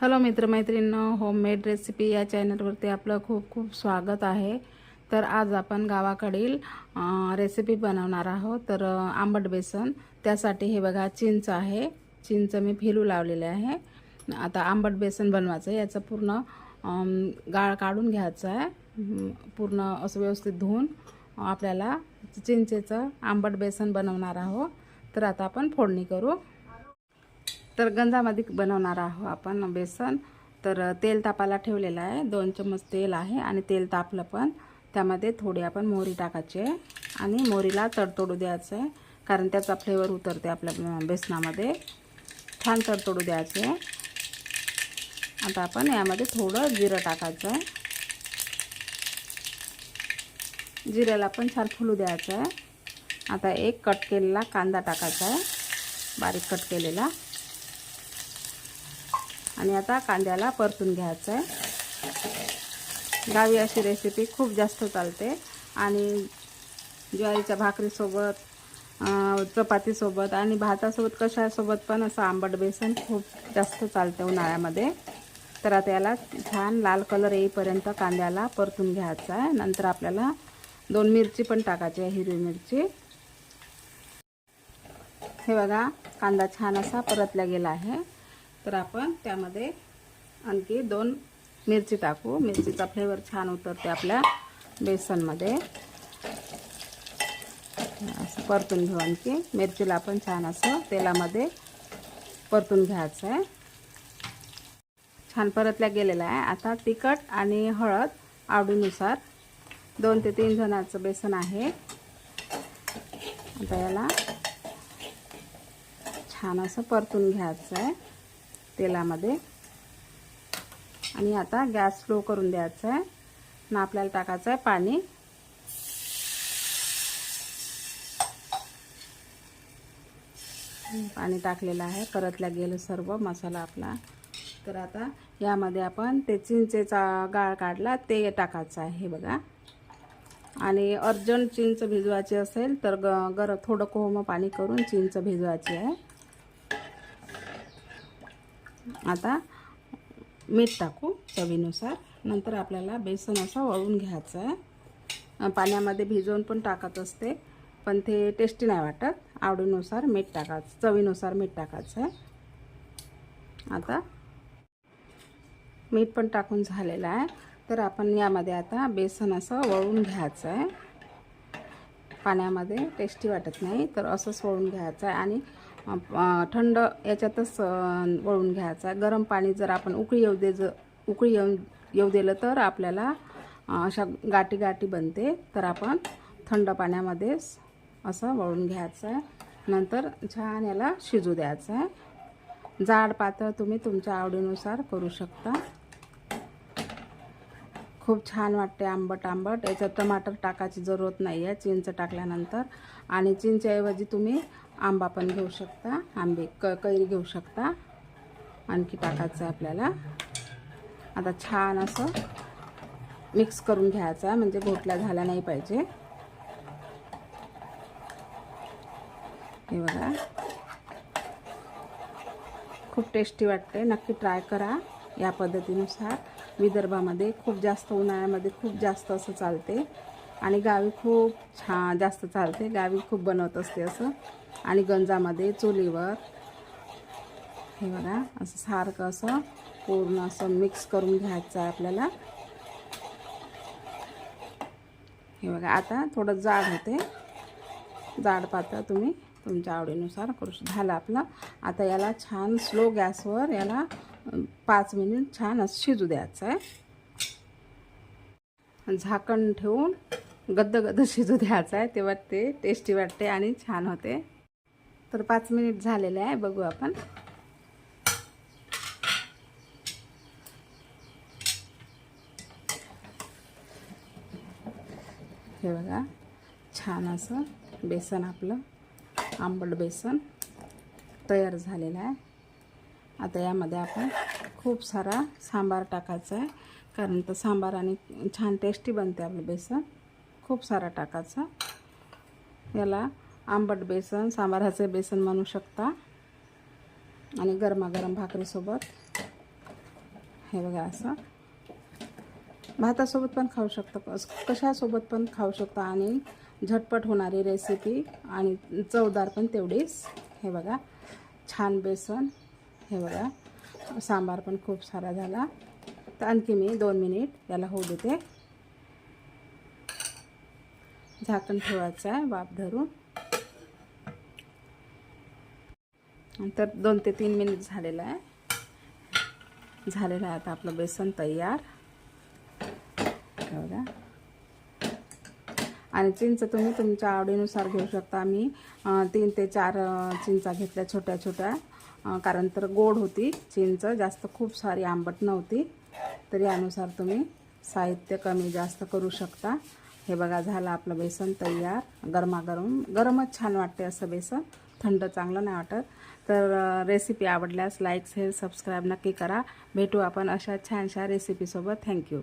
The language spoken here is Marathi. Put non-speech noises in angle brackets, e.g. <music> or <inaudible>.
हॅलो मित्रमैत्रिणींनो होममेड रेसिपी या चॅनलवरती आपलं खूप खूप स्वागत आहे. तर आज आपण गावाकडील रेसिपी बनवणार आहोत. तर आंबट बेसन त्यासाठी हे बघा चिंच आहे. चिंच मी फिलू लावलेले आहे. आता आंबट बेसन बनवायचं आहे. याचं पूर्ण गाळ काढून घ्यायचं आहे. पूर्ण असं व्यवस्थित धुवून आपल्याला चिंचेचं आंबट बेसन बनवणार आहोत. तर आता आपण फोडणी करू. तर गंजामध्ये बनवणार आहोत आपण बेसन. तर तेल तापायला ठेवलेलं आहे. दोन चम्मच तेल आहे आणि तेल तापलं पण. त्यामध्ये थोडी आपण मोहरी टाकायची आहे आणि मोहरीला तडतोडू द्यायचं आहे कारण त्याचा फ्लेवर उतरते आपल्या बेसनामध्ये. छान तडतोडू द्यायचं आहे. आता आपण यामध्ये थोडं जिरं टाकायचं आहे. जिऱ्याला पण छान फुलू द्यायचं आहे. आता एक कट केलेला कांदा टाकायचा आहे. बारीक कट केलेला. आणि आता कांद्याला परतून घ्यायचं आहे. गावी अशी रेसिपी खूप जास्त चालते. आणि ज्वारीच्या भाकरीसोबत चपातीसोबत आणि भातासोबत कशासोबत पण असं आंबट बेसन खूप जास्त चालते उन्हाळ्यामध्ये. तर आता याला छान लाल कलर येईपर्यंत कांद्याला परतून घ्यायचा आहे. नंतर आपल्याला दोन मिरची पण टाकायची आहे हिरवी मिरची. हे बघा कांदा छान असा परतला गेला आहे. तर आपण त्यामध्ये आणखी दोन मिरची टाकू. मिरचीचा फ्लेवर छान उतरते आपल्या बेसनमध्ये. असं परतून घेऊ आणखी. मिरचीला आपण छान असं तेलामध्ये परतून घ्यायचं आहे. छान परतल्या गेलेला आहे. आता तिखट आणि हळद आवडीनुसार दोन ते तीन जणांचं बेसन आहे. आता याला छान असं परतून घ्यायचं आहे. तेलामध्ये. आणि आता गॅस स्लो करून द्यायचा आहे. ना आपल्याला टाकायचं आहे पाणी. पाणी टाकलेलं आहे. परतल्या गेलं सर्व मसाला आपला. तर आता यामध्ये आपण ते चिंचेचा गाळ काढला ते टाकायचं आहे. बघा. आणि अर्जंट चिंच भिजवायची असेल तर ग गर थोडं कोहमं पाणी करून चिंच भिजवायची आहे. आता मीठ टाकू चवीनुसार. नंतर आपल्याला बेसन असं वळून घ्यायचं आहे. पाण्यामध्ये भिजवून पण टाकत असते पण ते टेस्टी नाही वाटत. आवडीनुसार मीठ टाकायचं चवीनुसार मीठ टाकायचं आहे. आता मीठ पण टाकून झालेलं आहे. तर आपण यामध्ये आता बेसन असं वळून घ्यायचं आहे. पाण्यामध्ये टेस्टी वाटत नाही तर असंच वळून घ्यायचं आहे. आणि थंड याच्यातच वळून घ्यायचं. आहे गरम पाणी जर आपण उकळी येऊ दे ज उकळी येऊन येऊ दिलं तर आपल्याला अशा गाठी गाठी बनते. तर आपण थंड पाण्यामध्येच असं वळून घ्यायचं आहे. नंतर छान याला शिजू द्यायचं आहे. जाड पातळ तुम्ही तुमच्या आवडीनुसार करू शकता. खूप छान वाटते आंबट आंबट. याच्यात टमाटर टाकायची जरूरत नाही आहे चिंच टाकल्यानंतर. आणि चिंचऐवजी तुम्ही आंबा पण घेऊ शकता आंबे क कैरी घेऊ शकता. आणखी टाकायचं आहे आपल्याला. आता छान असं मिक्स करून घ्यायचं आहे म्हणजे घोटल्या झाल्या नाही पाहिजे. हे बघा. खूप टेस्टी वाटते नक्की ट्राय करा या पद्धतीनुसार. विदर्भामध्ये खूप जास्त उन्हाळ्यामध्ये खूप जास्त असं चालते आणि गावी खूप छान जास्त चालते गावी खूप बनवत असते असं. आणि गंजामध्ये चुलीवर. हे बघा असं सारखं असं पूर्ण असं मिक्स करून घ्यायचं आहे आपल्याला. हे बघा आता थोडं जाड होते. जाड पातळ तुम्ही तुमच्या आवडीनुसार करू शकता. झालं आपलं. आता याला छान स्लो गॅसवर याला पाच मिनिट छान असं शिजू द्यायचं आहे. झाकण ठेवून गद्द गद्द <laughs> शिजू द्यायचं आहे. तेव्हा ते टेस्टी वाटते आणि छान होते. तर पाच मिनिट झालेले आहे बघू आपण. हे बघा छान असं बेसन आपलं आंबट बेसन तयार झालेलं आहे. आता यामध्ये आपण खूप सारा सांबार टाकायचा आहे कारण तर सांबार आणि छान टेस्टी बनते आपलं बेसन. खूप सारा टाकायचा. याला आंबट बेसन सांबाराचे बेसन म्हणू शकता. आणि गरमागरम भाकरीसोबत. हे बघा असं. भातासोबत पण खाऊ शकता. कस- कशासोबत पण खाऊ शकता. आणि झटपट होणारी रेसिपी आणि चवदार पण तेवढीच. हे बघा. छान बेसन. हे बघा. सांबार पण खूप सारा झाला. तर आणखी मी दोन मिनिट याला होऊ देते. झाकण ठेवायचं आहे. वाफ धरून. तर दोन ते तीन मिनिट झालेलं आहे. झालेलं आहे आता आपलं बेसन तयार. बघा. आणि चिंच तुम्ही तुमच्या आवडीनुसार घेऊ शकता. मी तीन ते चार चिंचा घेतल्या छोट्या छोट्या. कारण तर गोड होती चिंच जास्त खूप सारी आंबट नव्हती. तर यानुसार तुम्ही साहित्य कमी जास्त करू शकता. हे बघा झालं आपलं बेसन तयार. गरमागरम गरमच छान वाटते असं बेसन. थंड चांगलं नाही वाटत. तर रेसिपी आवडल्यास लाईक शेअर सबस्क्राईब नक्की करा. भेटू आपण अशा छानशा रेसिपीसोबत थँक्यू